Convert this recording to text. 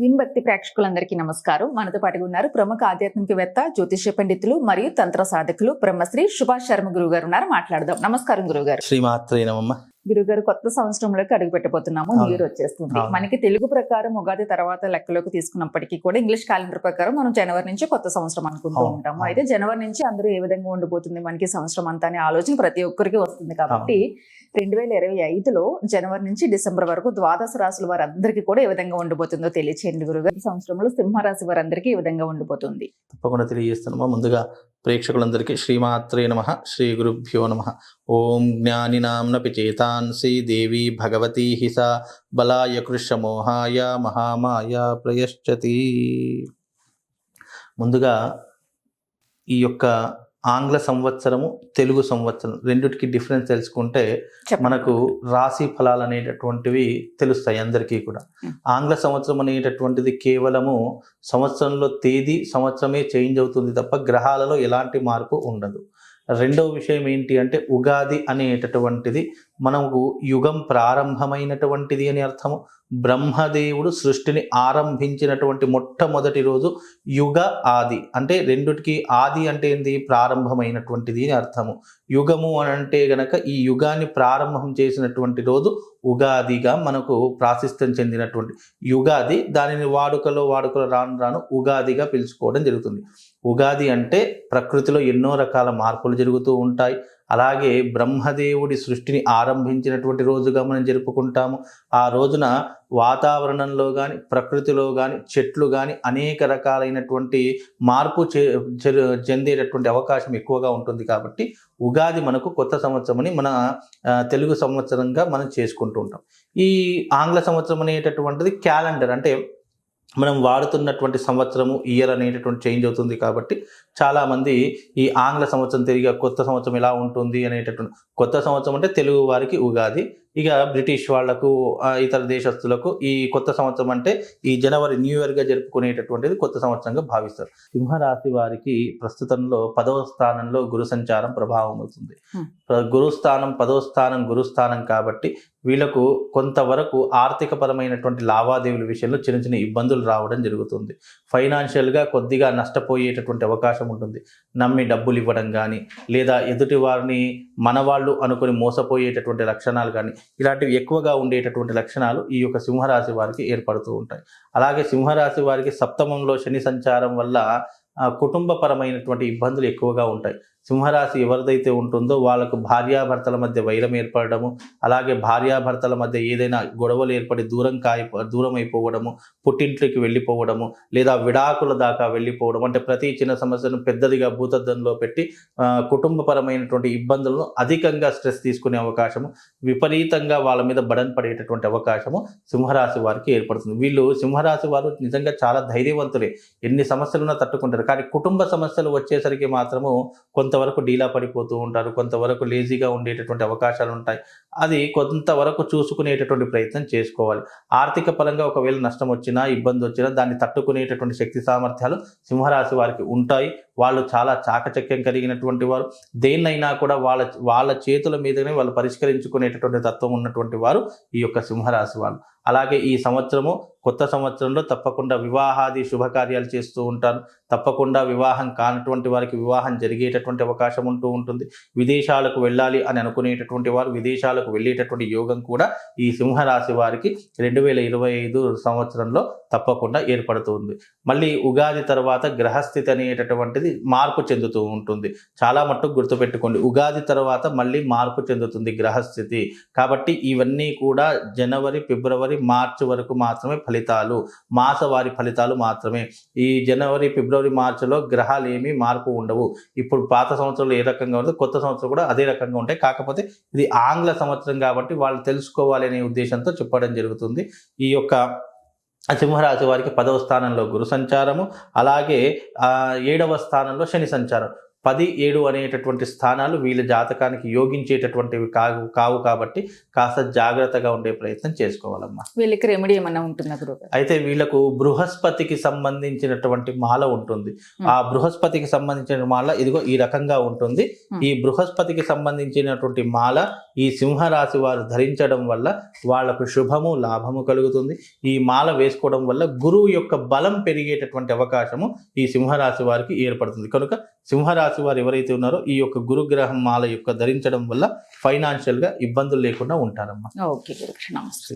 విన్భక్తి ప్రేక్షకులందరికీ నమస్కారం. మనతో పాటుగా ఉన్నారు ప్రముఖ ఆధ్యాత్మికవేత్త జ్యోతిష్య పండితులు మరియు తంత్ర సాధకులు బ్రహ్మశ్రీ సుభాష్ శర్మ గురువు గారు ఉన్నారు. మాట్లాడదాం. నమస్కారం గురువు గారు శ్రీమాత్రే నమమ్మ గురువు గారు కొత్త సంవత్సరంలోకి అడుగు పెట్టబోతున్నాము. న్యూ ఇయర్ వచ్చేస్తుంది. మనకి తెలుగు ప్రకారం ఉగాది తర్వాత లెక్కలోకి తీసుకున్నప్పటికీ కూడా ఇంగ్లీష్ క్యాలెండర్ ప్రకారం మనం జనవరి నుంచి కొత్త సంవత్సరం అనుకుంటూ. ఉంటాము. అయితే జనవరి నుంచి అందరూ ఏ విధంగా ఉండిపోతుంది? మనకి సంవత్సరం అంతా అనే ఆలోచన ప్రతి ఒక్కరికి వస్తుంది కాబట్టి రెండు వేల ఇరవై ఐదులో జనవరి నుంచి డిసెంబర్ వరకు ద్వాదశ రాశుల వారందరికీ కూడా ఏ విధంగా ఉండిపోతుందో తెలియచేయండి గురుగారు. ఈ సంవత్సరంలో సింహరాశి వారందరికీ ఏ విధంగా ఉండిపోతుంది? తప్పకుండా తెలియజేస్తున్నామా. ముందుగా ప్రేక్షకులందరికీ శ్రీమాత్రే నమ శ్రీ గురుభ్యో నమ. ఓం జ్ఞానినాంనపి చేతాంసి దేవి భగవతి హిస బలాయ కృషమోహాయ మహామాయ ప్రయశ్చతి. ముందుగా ఈ యొక్క ఆంగ్ల సంవత్సరము తెలుగు సంవత్సరం రెండిటికి డిఫరెన్స్ తెలుసుకుంటే. మనకు రాశి ఫలాలు అనేటటువంటివి తెలుస్తాయి అందరికీ కూడా. ఆంగ్ల సంవత్సరం అనేటటువంటిది కేవలము సంవత్సరంలో తేదీ సంవత్సరమే చేంజ్ అవుతుంది తప్ప గ్రహాలలో ఎలాంటి మార్పు ఉండదు రెండవ విషయం ఏంటి అంటే ఉగాది అనేటటువంటిది మనకు యుగం ప్రారంభమైనటువంటిది అని అర్థము బ్రహ్మదేవుడు సృష్టిని ఆరంభించినటువంటి మొట్టమొదటి రోజు యుగ ఆది. అంటే రెండిటికి ఆది అంటే ఏంది? ప్రారంభమైనటువంటిది అని అర్థము. యుగము అని అంటే గనక ఈ యుగాన్ని ప్రారంభం చేసినటువంటి రోజు ఉగాదిగా మనకు ప్రాశస్త్యం చెందినటువంటి యుగాది. దానిని వాడుకలో వాడుకలో రాను రాను ఉగాదిగా పిలుచుకోవడం జరుగుతుంది. ఉగాది అంటే ప్రకృతిలో ఎన్నో రకాల మార్పులు జరుగుతూ ఉంటాయి. అలాగే బ్రహ్మదేవుడి సృష్టిని ఆరంభించినటువంటి రోజుగా మనం జరుపుకుంటాము. ఆ రోజున వాతావరణంలో కానీ ప్రకృతిలో కానీ చెట్లు కానీ అనేక రకాలైనటువంటి మార్పు చె- చెందేటటువంటి అవకాశం ఎక్కువగా ఉంటుంది కాబట్టి ఉగాది మనకు కొత్త సంవత్సరం అని మన తెలుగు సంవత్సరంగా మనం చేసుకుంటూ ఉంటాం. ఈ ఆంగ్ల సంవత్సరం అనేటటువంటిది క్యాలెండర్ అంటే మనం వాడుతున్నటువంటి సంవత్సరము ఇయర్ అనేటటువంటి చేంజ్ అవుతుంది కాబట్టి చాలామంది ఈ ఆంగ్ల సంవత్సరం తిరిగి కొత్త సంవత్సరం ఎలా ఉంటుంది అనేటటువంటి కొత్త సంవత్సరం అంటే తెలుగు వారికి ఉగాది. ఇక బ్రిటిష్ వాళ్ళకు ఇతర దేశస్తులకు ఈ కొత్త సంవత్సరం అంటే ఈ జనవరి న్యూ ఇయర్గా జరుపుకునేటటువంటిది కొత్త సంవత్సరంగా భావిస్తారు. సింహరాశి వారికి ప్రస్తుతంలో పదవ స్థానంలో గురు సంచారం ప్రభావం అవుతుంది. Hmm. ప్ర- గురు స్థానం పదవ స్థానం గురుస్థానం కాబట్టి వీళ్ళకు కొంతవరకు ఆర్థిక పరమైనటువంటి లావాదేవీల విషయంలో చిన్న చిన్న ఇబ్బందులు రావడం జరుగుతుంది. ఫైనాన్షియల్గా కొద్దిగా నష్టపోయేటటువంటి అవకాశం ఉంటుంది. నమ్మి డబ్బులు ఇవ్వడం కానీ లేదా ఎదుటి వారిని మనవాళ్ళు అనుకొని మోసపోయేటటువంటి లక్షణాలు కానీ ఇలాంటివి ఎక్కువగా ఉండేటటువంటి లక్షణాలు ఈ యొక్క సింహరాశి వారికి ఏర్పడుతూ ఉంటాయి. అలాగే సింహరాశి వారికి సప్తమంలో శని సంచారం వల్ల కుటుంబపరమైనటువంటి ఇబ్బందులు ఎక్కువగా ఉంటాయి. సింహరాశి ఎవరిదైతే ఉంటుందో వాళ్ళకు భార్యాభర్తల మధ్య వైరం ఏర్పడము అలాగే భార్యాభర్తల మధ్య ఏదైనా గొడవలు ఏర్పడి దూరం కాయి దూరం అయిపోవడము పుట్టింట్లోకి వెళ్ళిపోవడము లేదా విడాకుల దాకా వెళ్ళిపోవడం అంటే ప్రతి చిన్న సమస్యను పెద్దదిగా భూతద్దంలో పెట్టి కుటుంబపరమైనటువంటి ఇబ్బందులను అధికంగా స్ట్రెస్ తీసుకునే అవకాశము విపరీతంగా వాళ్ళ మీద బడన్ పడేటటువంటి అవకాశము సింహరాశి వారికి ఏర్పడుతుంది. వీళ్ళు సింహరాశి వారు నిజంగా చాలా ధైర్యవంతులే. ఎన్ని సమస్యలున్నా తట్టుకుంటారు. కానీ కుటుంబ సమస్యలు వచ్చేసరికి మాత్రము కొంత కొంతవరకు డీలా పడిపోతూ ఉంటారు కొంతవరకు లేజీగా ఉండేటటువంటి అవకాశాలు ఉంటాయి. అది కొంతవరకు చూసుకునేటటువంటి ప్రయత్నం చేసుకోవాలి. ఆర్థిక పరంగా ఒకవేళ నష్టం వచ్చినా ఇబ్బంది వచ్చినా దాన్ని తట్టుకునేటటువంటి శక్తి సామర్థ్యాలు సింహరాశి వారికి ఉంటాయి. వాళ్ళు చాలా చాకచక్యం కలిగినటువంటి వారు. దేన్నైనా కూడా వాళ్ళ వాళ్ళ చేతుల మీదనే వాళ్ళు పరిష్కరించుకునేటటువంటి తత్వం ఉన్నటువంటి వారు ఈ యొక్క సింహరాశి వాళ్ళు. అలాగే ఈ సంవత్సరము కొత్త సంవత్సరంలో తప్పకుండా వివాహాది శుభకార్యాలు చేస్తూ ఉంటారు తప్పకుండా వివాహం కానటువంటి వారికి వివాహం జరిగేటటువంటి అవకాశం ఉంటూ ఉంటుంది. విదేశాలకు వెళ్ళాలి అని అనుకునేటటువంటి వారు విదేశాలకు వెళ్ళేటటువంటి యోగం కూడా ఈ సింహరాశి వారికి రెండు వేల ఇరవై ఐదు సంవత్సరంలో తప్పకుండా ఏర్పడుతుంది. మళ్ళీ ఉగాది తర్వాత గ్రహస్థితి అనేటటువంటిది మార్పు చెందుతూ ఉంటుంది. చాలా మట్టుకు గుర్తుపెట్టుకోండి ఉగాది తర్వాత మళ్ళీ మార్పు చెందుతుంది గ్రహస్థితి. కాబట్టి ఇవన్నీ కూడా జనవరి ఫిబ్రవరి మార్చి వరకు మాత్రమే ఫలితాలు మాసవారి ఫలితాలు మాత్రమే. ఈ జనవరి ఫిబ్రవరి మార్చిలో గ్రహాలు ఏమీ మార్పు ఉండవు. ఇప్పుడు పాత సంవత్సరంలో ఏ రకంగా ఉందో కొత్త సంవత్సరం కూడా అదే రకంగా ఉంటాయి. కాకపోతే ఇది ఆంగ్ల సంవత్సరం కాబట్టి వాళ్ళు తెలుసుకోవాలి అనే ఉద్దేశంతో చెప్పడం జరుగుతుంది. ఈ యొక్క సింహరాశి వారికి పదవ స్థానంలో గురు సంచారము అలాగే ఏడవ స్థానంలో శని సంచారం. పది ఏడు అనేటటువంటి స్థానాలు వీళ్ళ జాతకానికి యోగించేటటువంటివి కావు కావు కాబట్టి కాస్త జాగ్రత్తగా ఉండే ప్రయత్నం చేసుకోవాలమ్మా. వీళ్ళకి రెమెడీ ఏమన్నా ఉంటుందా అయితే వీళ్ళకు బృహస్పతికి సంబంధించినటువంటి మాల ఉంటుంది. ఆ బృహస్పతికి సంబంధించిన మాల ఇదిగో ఈ రకంగా ఉంటుంది. ఈ బృహస్పతికి సంబంధించినటువంటి మాల ఈ సింహరాశి వారు ధరించడం వల్ల వాళ్ళకు శుభము లాభము కలుగుతుంది. ఈ మాల వేసుకోవడం వల్ల గురువు యొక్క బలం పెరిగేటటువంటి అవకాశము ఈ సింహరాశి వారికి ఏర్పడుతుంది. కనుక సింహరాశి వారు ఎవరైతే ఉన్నారో ఈ యొక్క గురుగ్రహం మాల యొక్క ధరించడం వల్ల ఫైనాన్షియల్గా ఇబ్బందులు లేకుండా ఉంటారమ్మా. ఓకే గురుగారు నమస్తే.